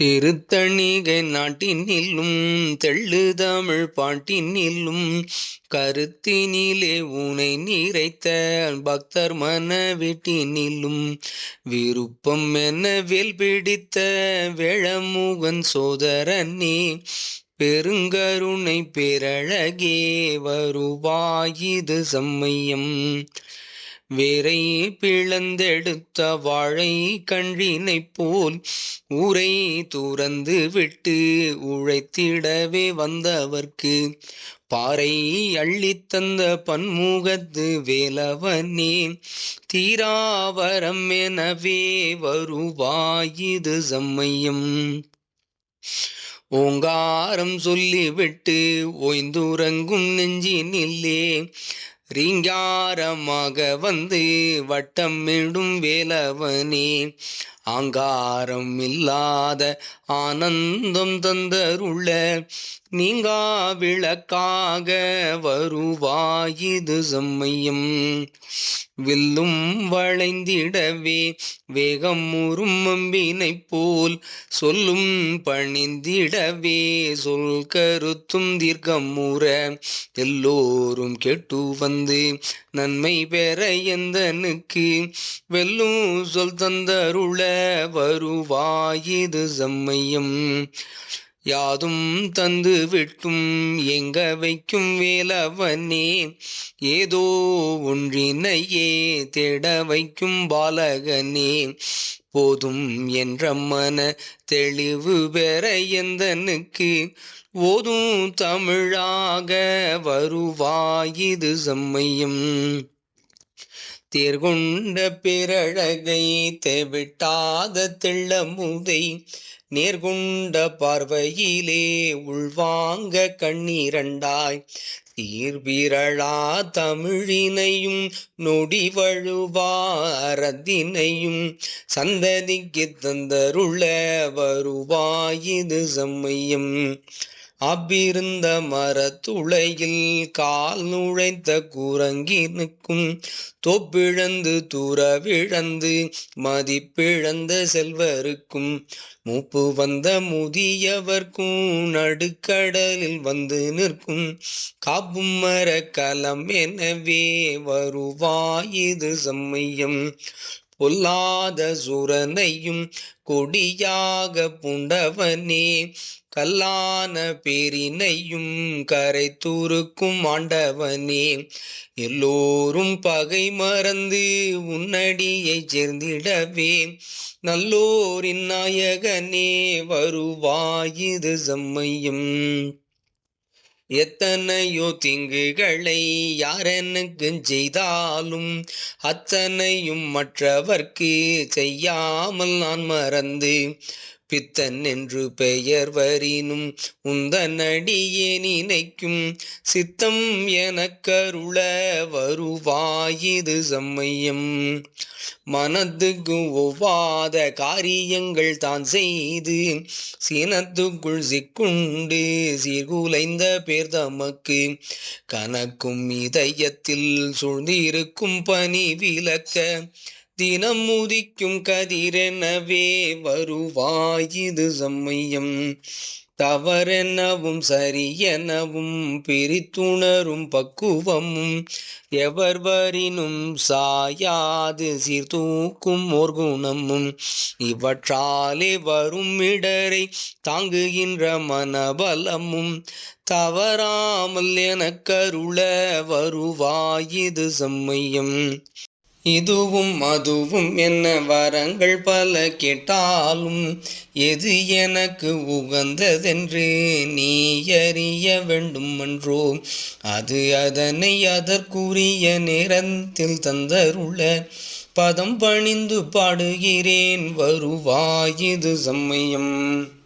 திருத்தணிகை நாட்டினிலும் தெள்ளு தமிழ் பாட்டினிலும் கருத்தினிலே உனை நிறைத்த பக்தர் மன வீட்டினிலும் விருப்பம் என வேல் பிடித்த வேளமுகன் சோதரனே பெருங்கருணை பேரழகே வருவாயிது சம்மயம். வேரை பிளந்தெடுத்த வாழை கன்றினைப் போல் ஊரை துறந்து விட்டு உழைத்திடவே வந்தவர்க்கு பாறை அள்ளித் தந்த பன்முகத்து வேலவனே தீராவரம் எனவே வருவாயிது சம்மயம். ஓங்காரம் சொல்லிவிட்டு ஓய்ந்துறங்கும் நெஞ்சினில்லே ரீங்காரமாக வந்து வட்டமிடும் வேலவனே. ஆங்காரம் இல்லாத ஆனந்தம் தந்தருள நீங்கா விளக்காக வருவாயிது செம்மையும். வில்லும் வளைந்திடவே வேகம் முறும் அம்பினைப் போல் சொல்லும் பணிந்திடவே சொல் கருத்தும் தீர்க்கமுற எல்லோரும் கெட்டு வந்து நன்மை பெற எந்தனுக்கு? வெல்லும் சொல் தந்தருள வருவாயிது சம்மயம். யாதும் தந்து விட்டும் எங்க வைக்கும் வேலவனே? ஏதோ ஒன்றினையே தேட வைக்கும் பாலகனே. போதும் என்ற மன தெளிவு பெற எந்தனுக்கு? ஓதும் தமிழாக வருவாயிது சம்மையும். தேர்கொண்ட பிறழகை தெவிட்டாத தெள்ளமுதை நேர்கொண்ட பார்வையிலே உள்வாங்க கண்ணீரண்டாய். தீர்பிரளா தமிழினையும் நொடி வழுவாரத்தினையும் சந்ததிக்கு தந்தருள வருவாயிது சம்மயம். அப்பிருந்த மரத்துளையில் கால் நுழைத்த குரங்கினுக்கும் தொப்பிழந்து துறவிழந்து மதிப்பிழந்த செல்வருக்கும். மூப்பு வந்த முதியவர்க்கும் நடுக்கடலில் வந்து நிற்கும். காப்பும் மர கலம் எனவே வருவாயிது சம்மயம். பொல்லாத சுரனையும் கொடியாக புண்டவனே கல்லான பேரினையும் கரை தூருக்கும் ஆண்டவனே எல்லோரும் பகை மறந்து உன்னடியை சேர்ந்திடவே நல்லோரின் நாயகனே வருவாயிது செம்மையும். எத்தனையோ திங்குகளை யாரெனக்கு செய்தாலும் அத்தனையும் மற்றவர்க்கு செய்யாமல் நான் மறந்து பித்தன் என்று பெயர் வரினும் உந்தனடியே நினைக்கும் சித்தம் எனக்கருள வருவாயிது சம்மயம் மனத்துக்கு ஒவ்வாத காரியங்கள் தான் செய்து சினத்துக்குள் சிக்குண்டு சீர்குலைந்த பேர் தமக்கு. கனக்கும் இதயத்தில் சூழ்ந்திருக்கும் பணி விளக்க தினம் உதிக்கும் கதிரெனவே வருவாயிது சம்மயம். தவறெனவும் சரியெனவும் பிரித்துணரும் பக்குவமும். எவர் வரினும் சாயாது சீர்தூக்கும் ஓர் குணமும் இவற்றாலே வரும் இடரை தாங்குகின்ற மனபலமும். தவறாமல் எனக்கருள வருவாயிது சம்மயம். இதுவும் அதுவும் என்ன வரங்கள் பல கேட்டாலும் எது எனக்கு உகந்ததென்று நீ அறிய வேண்டுமன்றோ அது அதனை அதற்குரிய நேரத்தில் தந்தருள. பதம் பணிந்து பாடுகிறேன் வருவாயிது சமயம்.